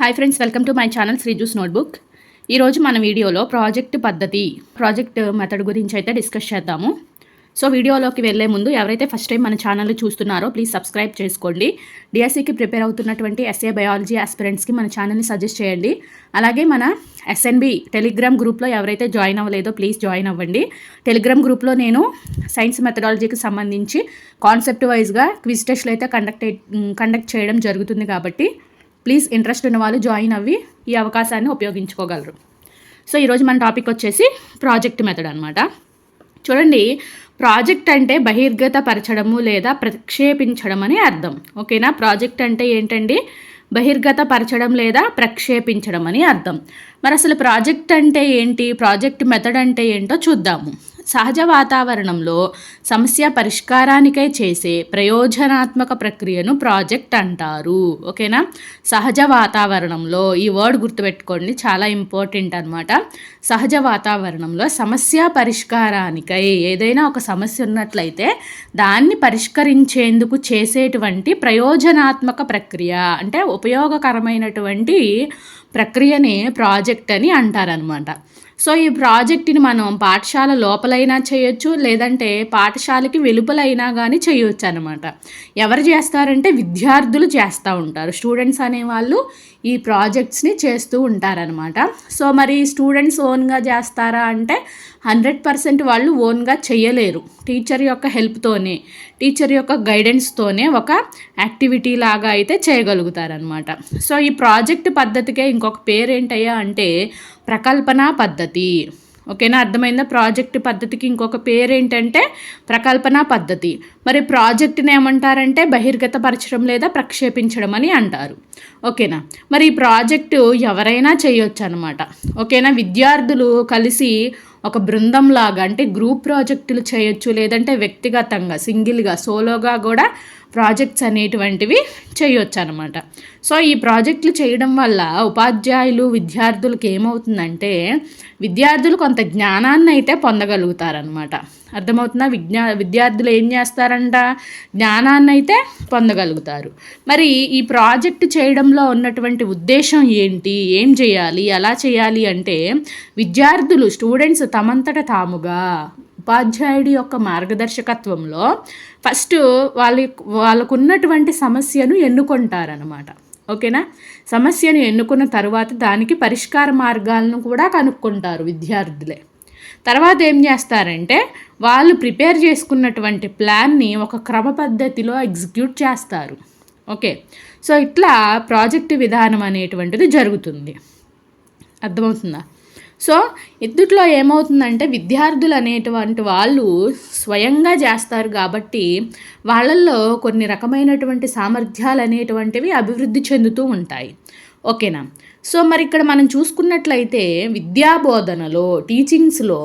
Hi friends welcome to my channel శ్రీజూస్ notebook ఈరోజు మన వీడియోలో ప్రాజెక్ట్ పద్ధతి ప్రాజెక్ట్ మెథడ్ గురించి అయితే డిస్కస్ చేద్దాము. సో వీడియోలోకి వెళ్ళే ముందు ఎవరైతే ఫస్ట్ టైం మన ఛానల్ చూస్తున్నారో ప్లీజ్ సబ్స్క్రైబ్ చేసుకోండి. డిఎస్సికి ప్రిపేర్ అవుతున్నటువంటి ఎస్ఏ బయాలజీ ఆస్పిరెంట్స్కి మన ఛానల్ని సజెస్ట్ చేయండి. అలాగే మన ఎస్ఎన్బి టెలిగ్రామ్ గ్రూప్లో ఎవరైతే జాయిన్ అవ్వలేదో ప్లీజ్ జాయిన్ అవ్వండి. టెలిగ్రామ్ గ్రూప్లో నేను సైన్స్ మెథడాలజీకి సంబంధించి కాన్సెప్ట్ వైజ్గా క్విజ్ టెస్ట్లు అయితే కండక్ట్ కండక్ట్ చేయడం జరుగుతుంది కాబట్టి ప్లీజ్ ఇంట్రెస్ట్ ఉన్న వాళ్ళు జాయిన్ అవ్వి ఈ అవకాశాన్ని ఉపయోగించుకోగలరు. సో ఈరోజు మన టాపిక్ వచ్చేసి ప్రాజెక్ట్ మెథడ్ అనమాట చూడండి ప్రాజెక్ట్ అంటే బహిర్గతపరచడము లేదా ప్రక్షేపించడం అని అర్థం. ఓకేనా? ప్రాజెక్ట్ అంటే ఏంటండి? బహిర్గతపరచడం లేదా ప్రక్షేపించడం అని అర్థం. మరి అసలు ప్రాజెక్ట్ అంటే ఏంటి? ప్రాజెక్ట్ మెథడ్ అంటే ఏంటో చూద్దాము. సహజ వాతావరణంలో సమస్య పరిష్కారానికై చేసే ప్రయోజనాత్మక ప్రక్రియను ప్రాజెక్ట్ అంటారు. ఓకేనా? సహజ వాతావరణంలో ఈ వర్డ్ గుర్తుపెట్టుకోండి చాలా ఇంపార్టెంట్ అనమాట సహజ వాతావరణంలో సమస్య పరిష్కారానికై ఏదైనా ఒక సమస్య ఉన్నట్లయితే దాన్ని పరిష్కరించేందుకు చేసేటువంటి ప్రయోజనాత్మక ప్రక్రియ అంటే ఉపయోగకరమైనటువంటి ప్రక్రియని ప్రాజెక్ట్ అని అంటారనమాట సో ఈ ప్రాజెక్ట్ని మనం పాఠశాల లోపలైనా చేయొచ్చు లేదంటే పాఠశాలకి వెలుపలైనా కానీ చేయొచ్చు అనమాట ఎవరు చేస్తారంటే విద్యార్థులు చేస్తూ ఉంటారు. స్టూడెంట్స్ అనేవాళ్ళు ఈ ప్రాజెక్ట్స్ని చేస్తూ ఉంటారనమాట సో మరి స్టూడెంట్స్ ఓన్గా చేస్తారా అంటే హండ్రెడ్ పర్సెంట్ వాళ్ళు ఓన్గా చేయలేరు. టీచర్ యొక్క హెల్ప్తోనే టీచర్ యొక్క గైడెన్స్తోనే ఒక యాక్టివిటీ లాగా అయితే చేయగలుగుతారనమాట సో ఈ ప్రాజెక్ట్ పద్ధతికే ఇంకొక పేరు ఏంటయ్యా అంటే ప్రకల్పన పద్ధతి. ఓకేనా? అర్థమైందా? ప్రాజెక్ట్ పద్ధతికి ఇంకొక పేరు ఏంటంటే ప్రకల్పన పద్ధతి. మరి ప్రాజెక్ట్ని ఏమంటారంటే బహిర్గతపరచడం లేదా ప్రక్షేపించడం అని అంటారు. ఓకేనా? మరి ఈ ప్రాజెక్టు ఎవరైనా చేయొచ్చు అనమాట ఓకేనా? విద్యార్థులు కలిసి ఒక బృందంలాగా అంటే గ్రూప్ ప్రాజెక్టులు చేయొచ్చు లేదంటే వ్యక్తిగతంగా సింగిల్గా సోలోగా కూడా ప్రాజెక్ట్స్ అనేటువంటివి చేయొచ్చు అనమాట సో ఈ ప్రాజెక్టులు చేయడం వల్ల ఉపాధ్యాయులు విద్యార్థులకు ఏమవుతుందంటే విద్యార్థులు కొంత జ్ఞానాన్ని అయితే పొందగలుగుతారనమాట. అర్థమవుతుందా? విజ్ఞా విద్యార్థులు ఏం చేస్తారంట? జ్ఞానాన్ని అయితే పొందగలుగుతారు. మరి ఈ ప్రాజెక్ట్ చేయడంలో ఉన్నటువంటి ఉద్దేశం ఏంటి? ఏం చేయాలి? ఎలా చేయాలి అంటే విద్యార్థులు స్టూడెంట్స్ తమంతట తాముగా ఉపాధ్యాయుడి యొక్క మార్గదర్శకత్వంలో ఫస్ట్ వాళ్ళ వాళ్ళకు ఉన్నటువంటి సమస్యను ఎన్నుకుంటారనమాట ఓకేనా? సమస్యను ఎన్నుకున్న తర్వాత దానికి పరిష్కార మార్గాలను కూడా కనుక్కుంటారు విద్యార్థులే. తర్వాత ఏం చేస్తారంటే వాళ్ళు ప్రిపేర్ చేసుకున్నటువంటి ప్లాన్ని ఒక క్రమ పద్ధతిలో ఎగ్జిక్యూట్ చేస్తారు. ఓకే? సో ఇట్లా ప్రాజెక్టు విధానం అనేటువంటిది జరుగుతుంది. అర్థమవుతుందా? సో ఇందుట్లో ఏమవుతుందంటే విద్యార్థులు అనేటువంటి వాళ్ళు స్వయంగా చేస్తారు కాబట్టి వాళ్ళల్లో కొన్ని రకమైనటువంటి సామర్థ్యాలు అనేటువంటివి అభివృద్ధి చెందుతూ ఉంటాయి. ఓకేనా? సో మరి ఇక్కడ మనం చూసుకున్నట్లయితే విద్యాబోధనలో టీచింగ్స్లో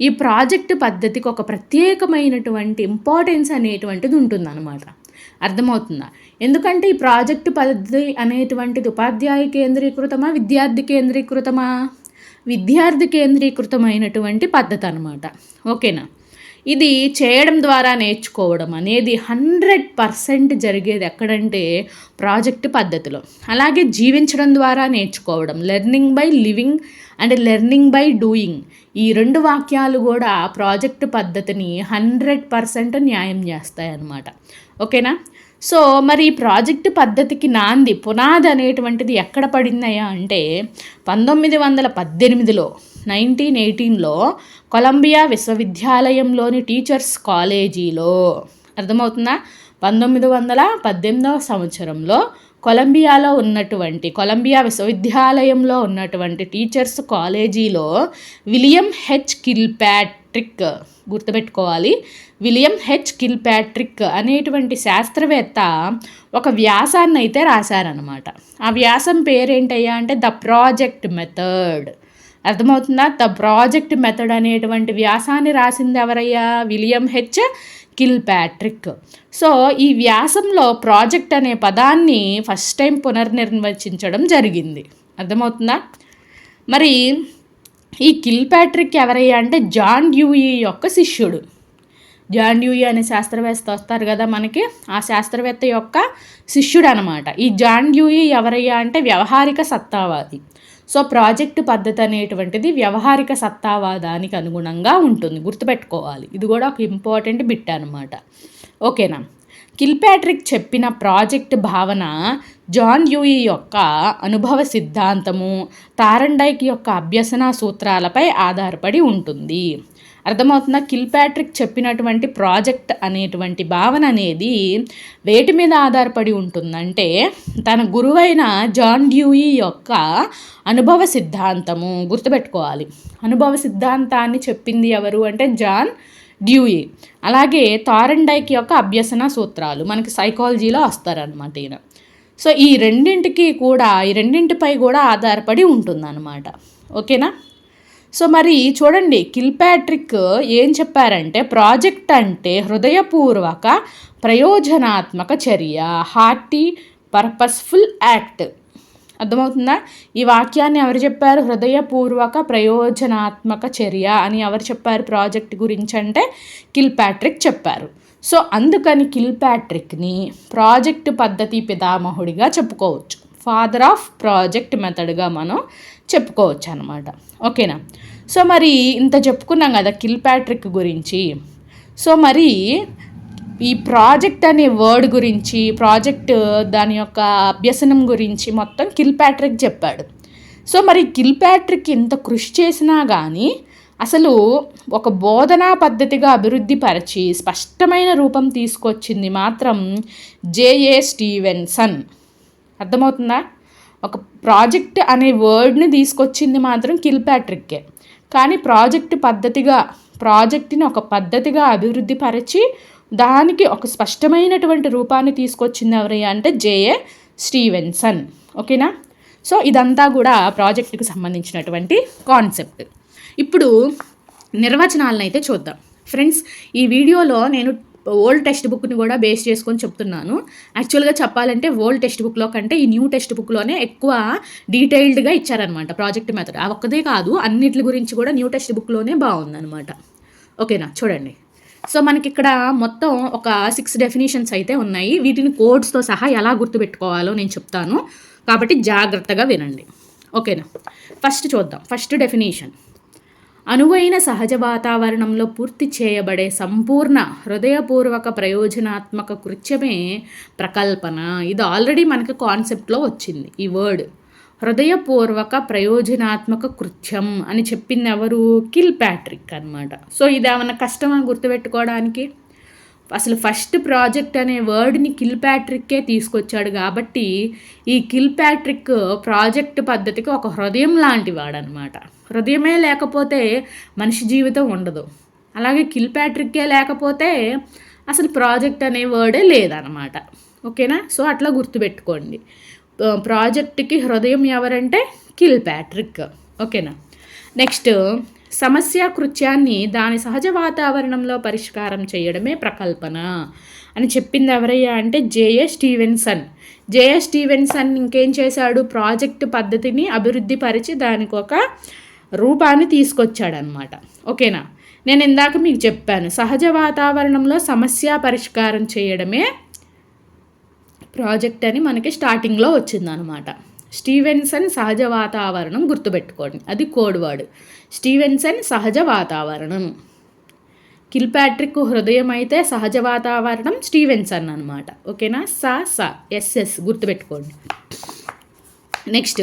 ఈ ప్రాజెక్ట్ పద్ధతికి ఒక ప్రత్యేకమైనటువంటి ఇంపార్టెన్స్ అనేటువంటిది ఉంటుందన్నమాట. అర్థమవుతుందా? ఎందుకంటే ఈ ప్రాజెక్టు పద్ధతి అనేటువంటిది ఉపాధ్యాయ కేంద్రీకృతమా విద్యార్థి కేంద్రీకృతమా? విద్యార్థి కేంద్రీకృతమైనటువంటి పద్ధతి అనమాట ఓకేనా? ఇది చేయడం ద్వారా నేర్చుకోవడం అనేది హండ్రెడ్ పర్సెంట్ జరిగేది ఎక్కడంటే ప్రాజెక్ట్ పద్ధతిలో. అలాగే జీవించడం ద్వారా నేర్చుకోవడం. Learning by living and learning by doing. ఈ రెండు వాక్యాలు కూడా ప్రాజెక్ట్ పద్ధతిని హండ్రెడ్ పర్సెంట్ న్యాయం చేస్తాయి అన్నమాట ఓకేనా? సో మరి ఈ ప్రాజెక్టు పద్ధతికి నాంది పునాది అనేటువంటిది ఎక్కడ పడిందయ్యా అంటే పంతొమ్మిది వందల పద్దెనిమిదిలో నైన్టీన్ ఎయిటీన్లో కొలంబియా విశ్వవిద్యాలయంలోని టీచర్స్ కాలేజీలో అర్థమవుతుందా? పంతొమ్మిది వందల పద్దెనిమిదవ సంవత్సరంలో కొలంబియాలో ఉన్నటువంటి కొలంబియా విశ్వవిద్యాలయంలో ఉన్నటువంటి టీచర్స్ కాలేజీలో విలియం హెచ్ కిల్పాట్రిక్ uh, గుర్తుపెట్టుకోవాలి. విలియం హెచ్ కిల్పాట్రిక్ అనేటువంటి శాస్త్రవేత్త ఒక వ్యాసాన్ని అయితే రాశారనమాట ఆ వ్యాసం పేరేంటయ్యా అంటే ద ప్రాజెక్ట్ మెథడ్ అర్థమవుతుందా? ద ప్రాజెక్ట్ మెథడ్ అనేటువంటి వ్యాసాన్ని రాసింది ఎవరయ్యా? William H Kilpatrick so ఈ వ్యాసంలో ప్రాజెక్ట్ అనే పదాన్ని ఫస్ట్ టైం పునర్నిర్వచించడం జరిగింది. అర్థమవుతుందా? మరి ఈ కిల్ ప్యాట్రిక్ ఎవరయ్యా అంటే జాన్ డ్యూయి యొక్క శిష్యుడు. జాన్ డ్యూయి అనే శాస్త్రవేత్త వస్తారు కదా మనకి ఆ శాస్త్రవేత్త యొక్క శిష్యుడు అనమాట ఈ జాన్ డ్యూయి ఎవరయ్యా అంటే వ్యవహారిక సత్తావాది. సో ప్రాజెక్టు పద్ధతి అనేటువంటిది వ్యవహారిక సత్తావాదానికి అనుగుణంగా ఉంటుంది. గుర్తుపెట్టుకోవాలి. ఇది కూడా ఒక ఇంపార్టెంట్ బిట్ అనమాట ఓకేనా? కిల్పాట్రిక్ చెప్పిన ప్రాజెక్ట్ భావన జాన్ యూయి యొక్క అనుభవ సిద్ధాంతము తారండైక్ యొక్క అభ్యసన సూత్రాలపై ఆధారపడి ఉంటుంది. అర్థమవుతున్న కిల్పాట్రిక్ చెప్పినటువంటి ప్రాజెక్ట్ అనేటువంటి భావన అనేది వేటి మీద ఆధారపడి ఉంటుందంటే తన గురువైన జాన్ డ్యూయి యొక్క అనుభవ సిద్ధాంతము గుర్తుపెట్టుకోవాలి. అనుభవ సిద్ధాంతాన్ని చెప్పింది ఎవరు అంటే జాన్ డ్యూయి. అలాగే థారెండైక్ యొక్క అభ్యసన సూత్రాలు మనకి సైకాలజీలో వస్తారనమాట ఈయన. సో ఈ రెండింటికి కూడా ఈ రెండింటిపై కూడా ఆధారపడి ఉంటుందన్నమాట. ఓకేనా? సో మరి చూడండి కిల్పాట్రిక్ ఏం చెప్పారంటే ప్రాజెక్ట్ అంటే హృదయపూర్వక ప్రయోజనాత్మక చర్య హార్టీ పర్పస్ఫుల్ యాక్ట్. అర్థమవుతుందా? ఈ వాక్యాన్ని ఎవరు చెప్పారు? హృదయపూర్వక ప్రయోజనాత్మక చర్య అని ఎవరు చెప్పారు? ప్రాజెక్ట్ గురించి అంటే కిల్ ప్యాట్రిక్ చెప్పారు. సో అందుకని కిల్ ప్యాట్రిక్ని ప్రాజెక్ట్ పద్ధతి పితామహుడిగా చెప్పుకోవచ్చు. ఫాదర్ ఆఫ్ ప్రాజెక్ట్ మెథడ్గా మనం చెప్పుకోవచ్చు అనమాట ఓకేనా? సో మరి ఇంత చెప్పుకున్నాం కదా కిల్ ప్యాట్రిక్ గురించి. సో మరి ఈ ప్రాజెక్ట్ అనే వర్డ్ గురించి ప్రాజెక్ట్ దాని యొక్క అభ్యసనం గురించి మొత్తం కిల్ ప్యాట్రిక్ చెప్పాడు. సో మరి కిల్ ప్యాట్రిక్ ఇంత కృషి చేసినా కానీ అసలు ఒక బోధనా పద్ధతిగా అభివృద్ధి పరిచి స్పష్టమైన రూపం తీసుకొచ్చింది మాత్రం జేఏ స్టీవెన్సన్. అర్థమవుతుందా? ఒక ప్రాజెక్ట్ అనే వర్డ్ని తీసుకొచ్చింది మాత్రం కిల్ ప్యాట్రిక్కే కానీ ప్రాజెక్ట్ పద్ధతిగా ప్రాజెక్ట్ని ఒక పద్ధతిగా అభివృద్ధి పరిచి దానికి ఒక స్పష్టమైనటువంటి రూపాన్ని తీసుకొచ్చింది ఎవరి అంటే జేఏ స్టీవెన్సన్. ఓకేనా? సో ఇదంతా కూడా ప్రాజెక్టుకు సంబంధించినటువంటి కాన్సెప్ట్. ఇప్పుడు నిర్వచనాలను అయితే చూద్దాం. ఫ్రెండ్స్ ఈ వీడియోలో నేను ఓల్డ్ టెక్స్ట్ బుక్ని కూడా బేస్ చేసుకొని చెప్తున్నాను. యాక్చువల్గా చెప్పాలంటే ఓల్డ్ టెక్స్ట్ బుక్లో కంటే ఈ న్యూ టెక్స్ట్ బుక్లోనే ఎక్కువ డీటెయిల్డ్గా ఇచ్చారనమాట ప్రాజెక్ట్ మెథడ్. ఆ ఒక్కదే కాదు అన్నిటి గురించి కూడా న్యూ టెక్స్ట్ బుక్లోనే బాగుందనమాట. ఓకేనా? చూడండి. సో మనకి ఇక్కడ మొత్తం ఒక సిక్స్ డెఫినేషన్స్ అయితే ఉన్నాయి. వీటిని కోడ్స్తో సహా ఎలా గుర్తుపెట్టుకోవాలో నేను చెప్తాను. కాబట్టి జాగ్రత్తగా వినండి. ఓకేనా? ఫస్ట్ చూద్దాం. ఫస్ట్ డెఫినేషన్ అనువైన సహజ వాతావరణంలో పూర్తి చేయబడే సంపూర్ణ హృదయపూర్వక ప్రయోజనాత్మక కృత్యమే ప్రకల్పన. ఇది ఆల్రెడీ మనకి కాన్సెప్ట్లో వచ్చింది. ఈ వర్డ్ హృదయపూర్వక ప్రయోజనాత్మక కృత్యం అని చెప్పింది ఎవరు? కిల్ ప్యాట్రిక్ అనమాట సో ఇది ఏమన్నా కష్టం అని గుర్తుపెట్టుకోవడానికి? అసలు ఫస్ట్ ప్రాజెక్ట్ అనే వర్డ్ని కిల్ ప్యాట్రిక్కే తీసుకొచ్చాడు కాబట్టి ఈ కిల్ ప్యాట్రిక్ ప్రాజెక్ట్ పద్ధతికి ఒక హృదయం లాంటి వాడనమాట హృదయమే లేకపోతే మనిషి జీవితం ఉండదు. అలాగే కిల్ ప్యాట్రిక్కే లేకపోతే అసలు ప్రాజెక్ట్ అనే వర్డే లేదనమాట ఓకేనా? సో అట్లా గుర్తుపెట్టుకోండి. ప్రాజెక్ట్కి హృదయం ఎవరంటే కిల్ ప్యాట్రిక్ ఓకేనా? నెక్స్ట్ సమస్య కృత్యాన్ని దాని సహజ వాతావరణంలో పరిష్కారం చేయడమే ప్రకల్పన. అని చెప్పింది ఎవరయ్యా అంటే జేఏ స్టీవెన్సన్. జేఏ స్టీవెన్సన్ ఇంకేం చేశాడు? ప్రాజెక్ట్ పద్ధతిని అభివృద్ధి పరిచి దానికి ఒక రూపాన్ని తీసుకొచ్చాడనమాట ఓకేనా? నేను ఇందాక మీకు చెప్పాను సహజ వాతావరణంలో సమస్య పరిష్కారం చేయడమే ప్రాజెక్ట్ అని మనకి స్టార్టింగ్లో వచ్చిందనమాట. స్టీవెన్సన్ సహజ వాతావరణం గుర్తుపెట్టుకోండి. అది కోడ్ వర్డ్. స్టీవెన్సన్ సహజ వాతావరణం. కిల్పాట్రిక్ హృదయం అయితే సహజ వాతావరణం స్టీవెన్సన్ అనమాట. ఓకేనా? సా సా ఎస్ఎస్ గుర్తుపెట్టుకోండి. నెక్స్ట్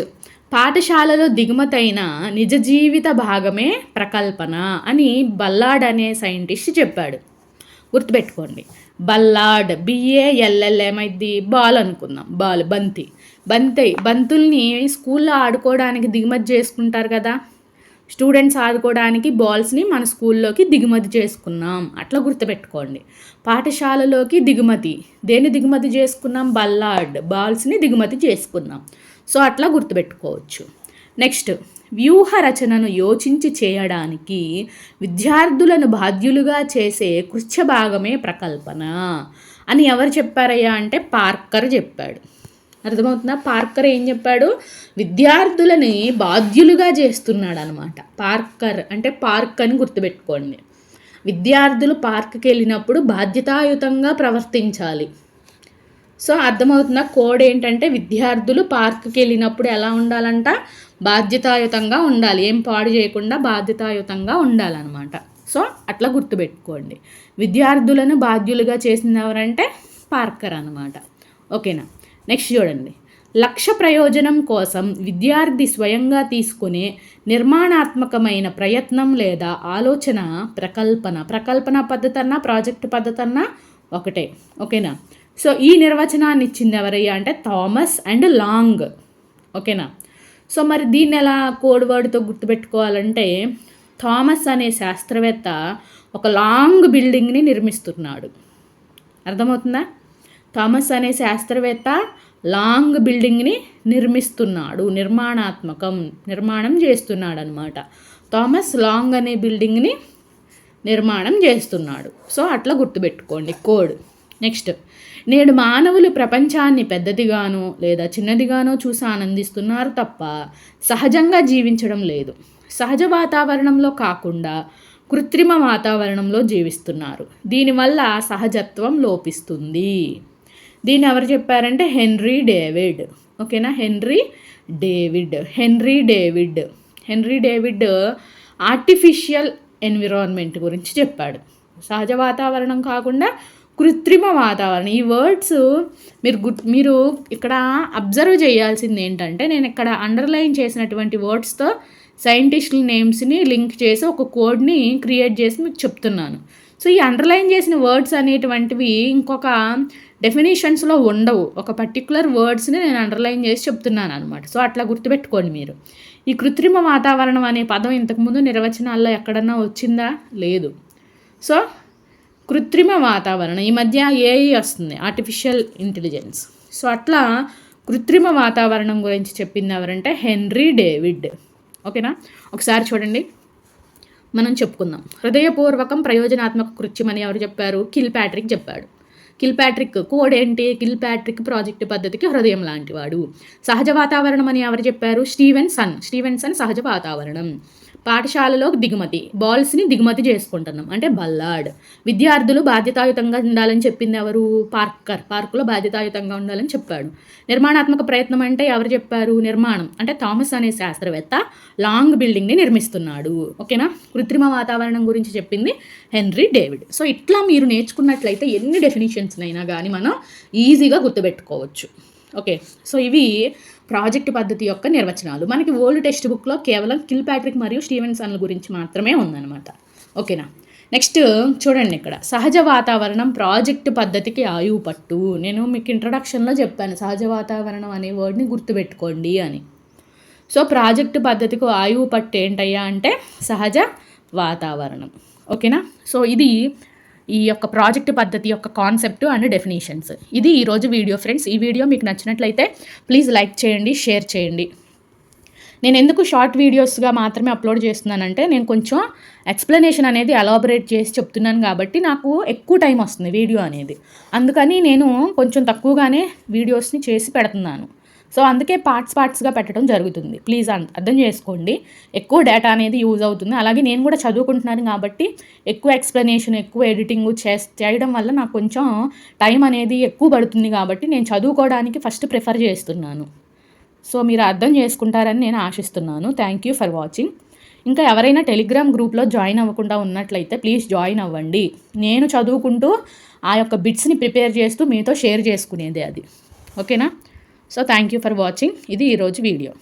పాఠశాలలో దిగుమతైన నిజ జీవిత భాగమే ప్రకల్పన అని బల్లాడ్ అనే సైంటిస్ట్ చెప్పాడు. గుర్తుపెట్టుకోండి. Ballad B A L L ఏమైంది బాల్ అనుకుందాం. బాల్ బంతి. బంతి బంతుల్ని స్కూల్లో ఆడుకోవడానికి దిగుమతి చేసుకుంటారు కదా. స్టూడెంట్స్ ఆడుకోవడానికి బాల్స్ని మన స్కూల్లోకి దిగుమతి చేసుకున్నాం. అట్లా గుర్తుపెట్టుకోండి. పాఠశాలలోకి దిగుమతి. దేన్ని దిగుమతి చేసుకున్నాం? బల్లాడ్ బాల్స్ని దిగుమతి చేసుకున్నాం. సో అట్లా గుర్తుపెట్టుకోవచ్చు. నెక్స్ట్ వ్యూహ రచనను యోచించి చేయడానికి విద్యార్థులను బాధ్యులుగా చేసే కృత్య భాగమే ప్రకల్పన అని ఎవరు చెప్పారయ్యా అంటే పార్కర్ చెప్పాడు. అర్థమవుతుందా? పార్కర్ ఏం చెప్పాడు? విద్యార్థులని బాధ్యులుగా చేస్తున్నాడు అనమాట పార్కర్ అంటే పార్క్ అని గుర్తుపెట్టుకోండి. విద్యార్థులు పార్క్కి వెళ్ళినప్పుడు బాధ్యతాయుతంగా ప్రవర్తించాలి. సో అర్థమవుతున్న కోడ్ ఏంటంటే విద్యార్థులు పార్క్కి వెళ్ళినప్పుడు ఎలా ఉండాలంట? బాధ్యతాయుతంగా ఉండాలి. ఏం పాడు చేయకుండా బాధ్యతాయుతంగా ఉండాలన్నమాట. సో అట్లా గుర్తుపెట్టుకోండి. విద్యార్థులను బాధ్యులుగా చేసింది ఎవరంటే పార్కర్ అనమాట ఓకేనా? నెక్స్ట్ చూడండి. లక్ష్య ప్రయోజనం కోసం విద్యార్థి స్వయంగా తీసుకునే నిర్మాణాత్మకమైన ప్రయత్నం లేదా ఆలోచన ప్రకల్పన ప్రకల్పన పద్ధతి అన్నా ప్రాజెక్టు పద్ధతి అన్నా ఒకటే. ఓకేనా? సో ఈ నిర్వచనాన్ని ఇచ్చింది ఎవరయ్యా అంటే థామస్ అండ్ లాంగ్. ఓకేనా? సో మరి దీన్ని ఎలా కోడ్ వర్డ్తో గుర్తుపెట్టుకోవాలంటే థామస్ అనే శాస్త్రవేత్త ఒక లాంగ్ బిల్డింగ్ని నిర్మిస్తున్నాడు. అర్థమవుతుందా? థామస్ అనే శాస్త్రవేత్త లాంగ్ బిల్డింగ్ని నిర్మిస్తున్నాడు నిర్మాణాత్మకం నిర్మాణం చేస్తున్నాడు అనమాట థామస్ లాంగ్ అనే బిల్డింగ్ని నిర్మాణం చేస్తున్నాడు. సో అట్లా గుర్తుపెట్టుకోండి కోడ్. నెక్స్ట్ నేడు మానవులు ప్రపంచాన్ని పెద్దదిగానో లేదా చిన్నదిగానో చూసి ఆనందిస్తున్నారు తప్ప సహజంగా జీవించడం లేదు. సహజ వాతావరణంలో కాకుండా కృత్రిమ వాతావరణంలో జీవిస్తున్నారు. దీనివల్ల సహజత్వం లోపిస్తుంది. దీన్ని ఎవరు చెప్పారంటే హెన్రీ డేవిడ్. ఓకేనా? Henry David. Henry David. Henry David artificial environment గురించి చెప్పాడు. సహజ వాతావరణం కాకుండా కృత్రిమ వాతావరణం. ఈ వర్డ్స్ మీరు గుర్ మీరు ఇక్కడ అబ్జర్వ్ చేయాల్సింది ఏంటంటే నేను ఇక్కడ అండర్లైన్ చేసినటువంటి వర్డ్స్తో సైంటిస్టుల నేమ్స్ని లింక్ చేసి ఒక కోడ్ని క్రియేట్ చేసి మీకు చెప్తున్నాను. సో ఈ అండర్లైన్ చేసిన వర్డ్స్ అనేటువంటివి ఇంకొక డెఫినేషన్స్లో ఉండవు. ఒక పర్టికులర్ వర్డ్స్ని నేను అండర్లైన్ చేసి చెప్తున్నాను అనమాట సో అట్లా గుర్తుపెట్టుకోండి మీరు. ఈ కృత్రిమ వాతావరణం అనే పదం ఇంతకుముందు నిర్వచనాల్లో ఎక్కడన్నా వచ్చిందా? లేదు. సో కృత్రిమ వాతావరణం. ఈ మధ్య ఏఐ వస్తుంది ఆర్టిఫిషియల్ ఇంటెలిజెన్స్ సో అట్లా కృత్రిమ వాతావరణం గురించి చెప్పింది ఎవరంటే హెన్రీ డేవిడ్. ఓకేనా? ఒకసారి చూడండి. మనం చెప్పుకుందాం. హృదయపూర్వకం ప్రయోజనాత్మక కృత్యం అని ఎవరు చెప్పారు? కిల్ ప్యాట్రిక్ చెప్పాడు. కిల్ ప్యాట్రిక్ కోడ్ ఏంటి? కిల్ ప్యాట్రిక్ ప్రాజెక్టు పద్ధతికి హృదయం లాంటివాడు. సహజ వాతావరణం అని ఎవరు చెప్పారు? Steven sun. స్టీవెన్ సన్ సహజ వాతావరణం. పాఠశాలలో దిగుమతి. బాల్స్ని దిగుమతి చేసుకుంటున్నాం. అంటే బల్లాడ్. విద్యార్థులు బాధ్యతాయుతంగా ఉండాలని చెప్పింది ఎవరు? పార్కర్. పార్కులో బాధ్యతాయుతంగా ఉండాలని చెప్పాడు. నిర్మాణాత్మక ప్రయత్నం అంటే ఎవరు చెప్పారు? నిర్మాణం. అంటే థామస్ అనే శాస్త్రవేత్త లాంగ్ బిల్డింగ్ని నిర్మిస్తున్నాడు. ఓకేనా? కృత్రిమ వాతావరణం గురించి చెప్పింది హెన్రీ డేవిడ్. సో ఇట్లా మీరు నేర్చుకున్నట్లయితే ఎన్ని డెఫినేషన్స్నైనా కానీ మనం ఈజీగా గుర్తుపెట్టుకోవచ్చు. ఓకే. సో ఇవి ప్రాజెక్ట్ పద్ధతి యొక్క నిర్వచనాలు. మనకి ఓల్డ్ టెక్స్ట్ బుక్లో కేవలం కిల్ ప్యాట్రిక్ మరియు స్టీవెన్సన్ల గురించి మాత్రమే ఉందన్నమాట. ఓకేనా? నెక్స్ట్ చూడండి ఇక్కడ. సహజ వాతావరణం ప్రాజెక్ట్ పద్ధతికి ఆయువు పట్టు. నేను మీకు ఇంట్రడక్షన్లో చెప్పాను. సహజ వాతావరణం అనే వర్డ్ని గుర్తుపెట్టుకోండి అని. సో ప్రాజెక్టు పద్ధతికి ఆయువు పట్టు ఏంటయ్యా అంటే సహజ వాతావరణం. ఓకేనా? సో ఇది ఈ యొక్క ప్రాజెక్ట్ పద్ధతి యొక్క కాన్సెప్ట్ అండ్ డెఫినేషన్స్. ఇది ఈరోజు వీడియో ఫ్రెండ్స్. ఈ వీడియో మీకు నచ్చినట్లయితే ప్లీజ్ లైక్ చేయండి షేర్ చేయండి. నేను ఎందుకు షార్ట్ వీడియోస్గా మాత్రమే అప్లోడ్ చేస్తున్నానంటే నేను కొంచెం ఎక్స్ప్లెనేషన్ అనేది అలాబరేట్ చేసి చెప్తున్నాను కాబట్టి నాకు ఎక్కువ టైం వస్తుంది వీడియో అనేది. అందుకని నేను కొంచెం తక్కువగానే వీడియోస్ని చేసి పెడుతున్నాను. సో అందుకే పార్ట్స్ పార్ట్స్గా పెట్టడం జరుగుతుంది. ప్లీజ్ అర్థం చేసుకోండి. ఎక్కువ డేటా అనేది యూజ్ అవుతుంది. అలాగే నేను కూడా చదువుకుంటున్నాను కాబట్టి ఎక్కువ ఎక్స్ప్లెనేషన్ ఎక్కువ ఎడిటింగ్ చేయడం వల్ల నాకు కొంచెం టైం అనేది ఎక్కువ పడుతుంది కాబట్టి నేను చదువుకోవడానికి ఫస్ట్ ప్రిఫర్ చేస్తున్నాను. సో మీరు అర్థం చేసుకుంటారని నేను ఆశిస్తున్నాను. Thank you for watching. ఇంకా ఎవరైనా టెలిగ్రామ్ గ్రూప్లో జాయిన్ అవ్వకుండా ఉన్నట్లయితే ప్లీజ్ జాయిన్ అవ్వండి. నేను చదువుకుంటూ ఆ యొక్క బిట్స్ని ప్రిపేర్ చేస్తూ మీతో షేర్ చేసుకునేది అది. ఓకేనా? So thank you for watching ఇది ఈరోజు వీడియో.